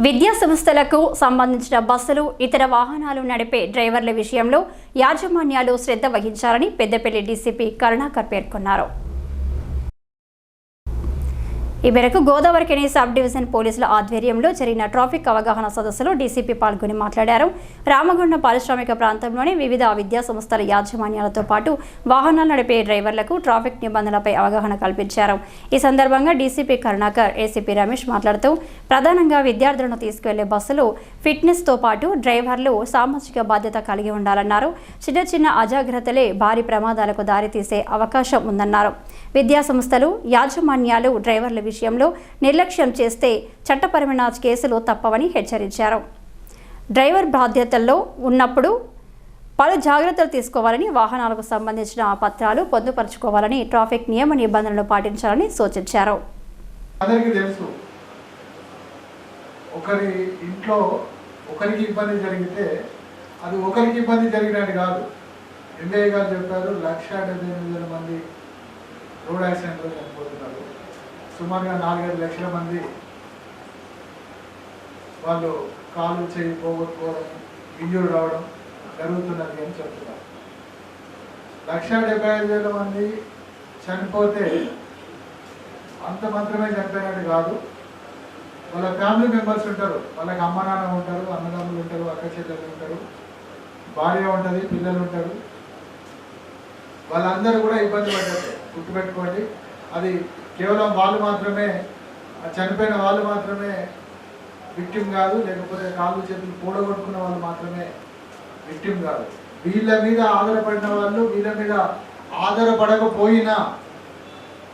విద్యా సంస్థలకు సంబంధించిన బస్సులు ఇతర వాహనాలు నడిపే డ్రైవర్ల విషయంలో యాజమాన్యాలు శ్రద్ధ వహించాలని పెద్దపల్లి డీసీపీ కరుణాకర్ పేర్కొన్నారు. ఈ మేరకు గోదావరికని సబ్ డివిజన్ పోలీసుల ఆధ్వర్యంలో జరిగిన ట్రాఫిక్ అవగాహన సదస్సులో డీసీపీ పాల్గొని మాట్లాడారు. రామగుండం పారిశ్రామిక ప్రాంతంలోని వివిధ విద్యా సంస్థల యాజమాన్యాలతో పాటు వాహనాలు నడిపే డ్రైవర్లకు ట్రాఫిక్ నిబంధనలపై అవగాహన కల్పించారు. ఈ సందర్భంగా డీసీపీ కరుణాకర్ ఏసీపీ రమేష్ మాట్లాడుతూ ప్రధానంగా విద్యార్థులను తీసుకువెళ్ళే బస్సులు ఫిట్నెస్తో పాటు డ్రైవర్లు సామాజిక బాధ్యత కలిగి ఉండాలన్నారు. చిన్న చిన్న అజాగ్రత్తలే భారీ ప్రమాదాలకు దారితీసే అవకాశం ఉందన్నారు. విద్యా సంస్థలు యాజమాన్యాలు డ్రైవర్ల విషయంలో నిర్లక్ష్యం చేస్తే చట్టపరమైన కేసులు తప్పవని హెచ్చరించారు. డ్రైవర్ బాధ్యతల్లో ఉన్నప్పుడు పలు జాగ్రత్తలు తీసుకోవాలని వాహనాలకు సంబంధించిన పత్రాలు పొందుపరచుకోవాలని ట్రాఫిక్ నియమ నిబంధనలు పాటించాలని సూచించారు. అందరికీ తెలుసు ఒకరి ఇంట్లో ఒకరికి ఇబ్బంది జరిగితే అది ఒకరికి ఇబ్బంది జరిగినట్టు కాదు. ఎంబీఏ గారు చెప్పారు లక్ష డెబ్బై ఎనిమిది మంది రోడ్ యాక్సిడెంట్లో చనిపోతున్నారు. సుమారుగా నాలుగైదు లక్షల మంది వాళ్ళు కాలు చేయి పోగొట్టుకోవడం ఇంజూర్ రావడం జరుగుతున్నది అని చెప్తున్నారు. లక్ష డెబ్బై ఐదు వేల మంది చనిపోతే అంత మాత్రమే చనిపోయినట్టు కాదు. వాళ్ళ ఫ్యామిలీ మెంబర్స్ ఉంటారు వాళ్ళకి అమ్మ నాన్న ఉంటారు అన్నదమ్ములు ఉంటారు అక్క చెల్లెలు ఉంటారు భార్య ఉంటుంది పిల్లలు ఉంటారు. వాళ్ళందరూ కూడా ఇబ్బంది పడ్డారు. గుర్తుపెట్టుకోండి. అది కేవలం వాళ్ళు మాత్రమే చనిపోయిన వాళ్ళు మాత్రమే విక్టిమ్ కాదు లేకపోతే కాళ్ళు చేతులు పూడగొట్టుకున్న వాళ్ళు మాత్రమే విక్టిమ్ కాదు. వీళ్ళ మీద ఆధారపడిన వాళ్ళు వీళ్ళ మీద ఆధారపడకపోయినా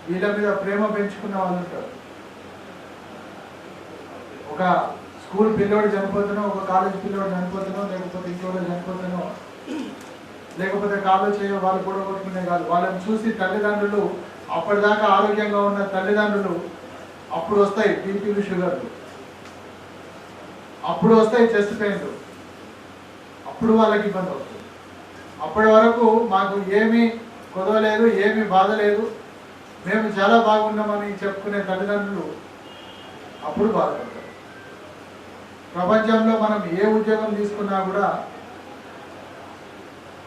వీళ్ళ మీద ప్రేమ పెంచుకున్న వాళ్ళు ఉంటారు. ఒక స్కూల్ పిల్లోడు చనిపోతున్నా ఒక కాలేజ్ పిల్లోడు చనిపోతున్నా లేకపోతే ఇంకోటి చనిపోతున్నా లేకపోతే కాళ్ళు చేయ వాళ్ళు కూడా కొట్టుకునే కాదు. వాళ్ళని చూసి తల్లిదండ్రులు అప్పటిదాకా ఆరోగ్యంగా ఉన్న తల్లిదండ్రులు అప్పుడు వస్తాయి బీపీలు షుగర్లు అప్పుడు వస్తాయి చెస్ట్ పెయిన్లు అప్పుడు వాళ్ళకి ఇబ్బంది అవుతుంది. అప్పటి వరకు మాకు ఏమీ కొదవలేదు ఏమీ బాధ లేదు. మేము చాలా బాగున్నామని చెప్పుకునే తల్లిదండ్రులు అప్పుడు బాధపడతారు. ప్రపంచంలో మనం ఏ ఉద్యోగం తీసుకున్నా కూడా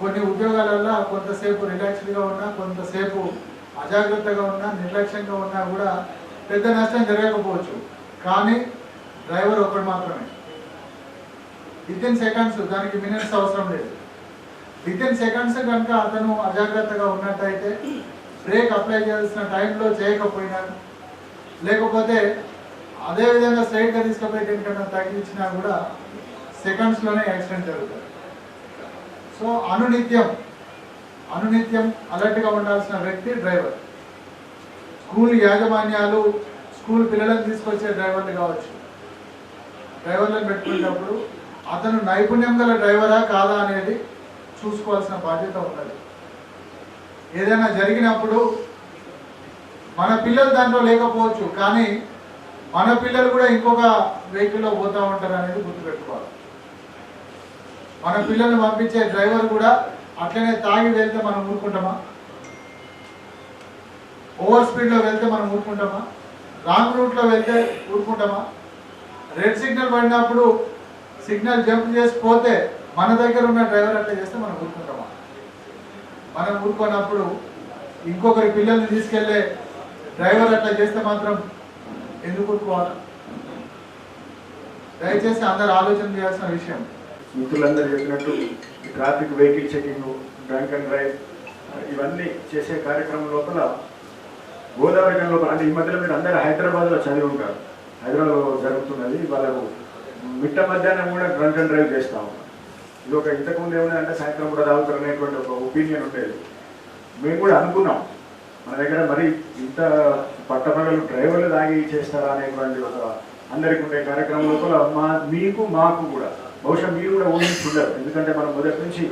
కొన్ని ఉద్యోగాలల్లో కొంతసేపు రిలాక్స్డ్గా ఉన్నా కొంతసేపు అజాగ్రత్తగా ఉన్నా నిర్లక్ష్యంగా ఉన్నా కూడా పెద్ద నష్టం జరగకపోవచ్చు. కానీ డ్రైవర్ ఒకడు మాత్రమే. విత్ ఇన్ సెకండ్స్ దానికి మినిట్స్ అవసరం లేదు. విత్ ఇన్ సెకండ్స్ కనుక అతను అజాగ్రత్తగా ఉన్నట్టయితే బ్రేక్ అప్లై చేయాల్సిన టైంలో చేయకపోయినా లేకపోతే అదే విధంగా స్ట్రైట్గా తీసుకుపోయి దేనికన్నా తగ్గించినా కూడా సెకండ్స్లోనే యాక్సిడెంట్ జరుగుతుంది. సో అనునిత్యం అనునిత్యం అలర్ట్గా ఉండాల్సిన వ్యక్తి డ్రైవర్. స్కూల్ యాజమాన్యాలు స్కూల్ పిల్లలను తీసుకొచ్చే డ్రైవర్లు కావచ్చు. డ్రైవర్లను పెట్టుకునేటప్పుడు అతను నైపుణ్యం గల డ్రైవరా కాదా అనేది చూసుకోవాల్సిన బాధ్యత ఉన్నది. ఏదైనా జరిగినప్పుడు మన పిల్లలు దాంట్లో లేకపోవచ్చు కానీ మన పిల్లలు కూడా ఇంకొక వెహికల్లో పోతూ ఉంటారు అనేది గుర్తుపెట్టుకోవాలి. మన పిల్లల్ని పంపించే డ్రైవర్ కూడా అట్లనే తాగి వెళ్తే మనం ఊరుకుంటామా? ఓవర్ స్పీడ్లో వెళ్తే మనం ఊరుకుంటామా? రాంగ్ రూట్లో వెళ్తే ఊరుకుంటామా? రెడ్ సిగ్నల్ పడినప్పుడు సిగ్నల్ జంప్ చేసిపోతే మన దగ్గర ఉన్న డ్రైవర్ అట్లా చేస్తే మనం ఊరుకుంటామా? మనం ఊరుకున్నప్పుడు ఇంకొకరి పిల్లల్ని తీసుకెళ్ళే డ్రైవర్ అట్లా చేస్తే మాత్రం ఎందుకు ఊరుకోవాలి? దయచేసి అందరు ఆలోచన చేయాల్సిన విషయం. మిత్రులందరూ చెప్పినట్టు ఈ traffic vehicle checking drunk and drive ఇవన్నీ చేసే కార్యక్రమం లోపల గోదావరి గని లోపల అంటే ఈ మధ్యలో మీరు అందరూ హైదరాబాద్లో చదివి ఉంటారు. హైదరాబాద్లో జరుగుతున్నది వాళ్ళకు మిట్ట మధ్యాహ్నం కూడా డ్రంక్ అండ్ డ్రైవ్ చేస్తాము ఉంటారు ఇది ఒక ఇంతకుముందు ఏమైందంటే సాయంత్రం కూడా తాగుతారు అనేటువంటి ఒక ఒపీనియన్ ఉండేది. మేము కూడా అనుకున్నాం మన దగ్గర మరి ఇంత పట్టపగలు డ్రైవర్లు తాగి చేస్తారా అనేటువంటి ఒక అందరికి ఉండే కార్యక్రమం లోపల మా మీకు మాకు కూడా బహుశా మీరు కూడా ఊహించుండరు ఎందుకంటే మనం మొదటి నుంచి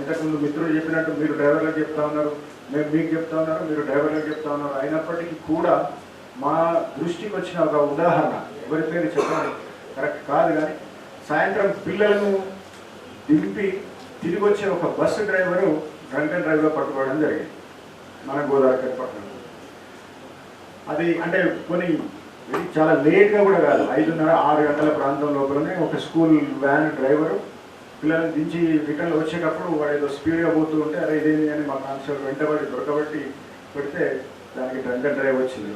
ఇంతకుముందు మిత్రులు చెప్పినట్టు మీరు డ్రైవర్లకు చెప్తా ఉన్నారు మేము మీకు చెప్తా ఉన్నారు మీరు డ్రైవర్లకు చెప్తా ఉన్నారు. అయినప్పటికీ కూడా మా దృష్టికి వచ్చిన ఒక ఉదాహరణ ఎవరి పేరు చెప్పడం. కరెక్ట్ కాదు కానీ సాయంత్రం పిల్లలను దింపి తిరిగి వచ్చే ఒక బస్సు డ్రైవరు డ్రంక్ అండ్ డ్రైవ్లో పట్టుకోవడం జరిగింది. మన గోదావరి పట్టణంలో అది అంటే కొన్ని చాలా లేట్గా కూడా కాదు. ఐదున్నర ఆరు గంటల ప్రాంతం లోపలనే ఒక స్కూల్ వ్యాన్ డ్రైవరు పిల్లల్ని దించి రిటర్న్ వచ్చేటప్పుడు వాడు ఏదో స్పీడ్గా పోతూ ఉంటే అరే ఇదేంది అని మా కాన్స్టేబుల్ వెంటబడి దొరకబట్టి పెడితే దానికి డ్రంక్ డ్రైవ్ వచ్చింది.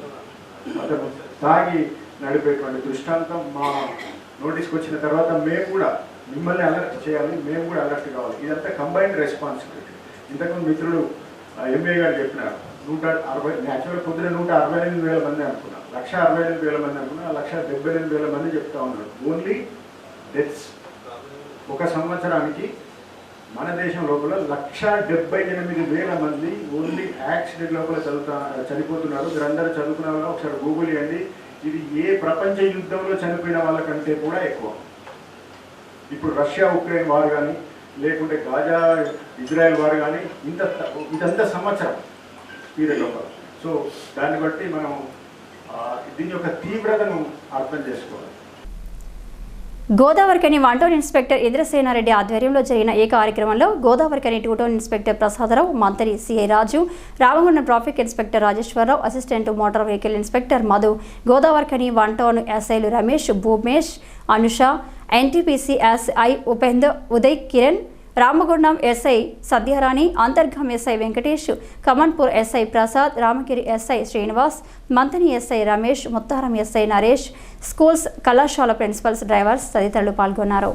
అతను తాగి నడిపేటువంటి దృష్టాంతం మా నోటీస్కి వచ్చిన తర్వాత మేము కూడా మిమ్మల్ని అలర్ట్ చేయాలి మేము కూడా అలర్ట్ కావాలి. ఇదంతా కంబైన్డ్ రెస్పాన్సిబిలిటీ. ఇంతకుముందు మిత్రుడు ఎంఏ గారు చెప్పినారు నూట అరవై యాక్చువల్ పొద్దున నూట అరవై ఎనిమిది వేల మంది అనుకున్నా. లక్ష అరవై ఎనిమిది వేల మంది అనుకున్నా లక్ష డెబ్బై ఎనిమిది వేల మంది చెప్తా ఉన్నారు. ఓన్లీ డెత్స్ ఒక సంవత్సరానికి మన దేశం లోపల లక్ష డెబ్బై ఎనిమిది వేల మంది ఓన్లీ యాక్సిడెంట్ లోపల చదువుతా చనిపోతున్నారు. మీరందరూ చదువుకున్న వాళ్ళు ఒకసారి గూగుల్ చేయండి. ఇది ఏ ప్రపంచ యుద్ధంలో చనిపోయిన వాళ్ళకంటే కూడా ఎక్కువ. ఇప్పుడు రష్యా ఉక్రెయిన్ వారు కానీ లేకుంటే గాజా ఇజ్రాయెల్ వారు కానీ ఇంత ఇదంతా సంవత్సరం పీరియడ్ లోపల సో దాన్ని బట్టి మనం దీని యొక్క తీవ్రతను అర్థం చేసుకోవాలి. Godavarikhani one town inspector Indrasena Reddy ఆధ్వర్యంలో జరిగిన ఈ కార్యక్రమంలో Godavarikhani two town inspector Prasada Rao మంత్రి CI Raju Ramagundam traffic inspector Rajeswara Rao assistant motor vehicle inspector Madhu Godavarikhani one town ఎస్ఐలు Ramesh Bhoomesh Anusha NTPC SI Upender Uday Kiran Ramagundam SI Satyarani Antargam SI Venkatesh Kamanpur SI Prasad Ramagiri SI Srinivas Manthani SI Ramesh Muttaram SI Naresh schools కళాశాల principals drivers తదితరులు పాల్గొన్నారు.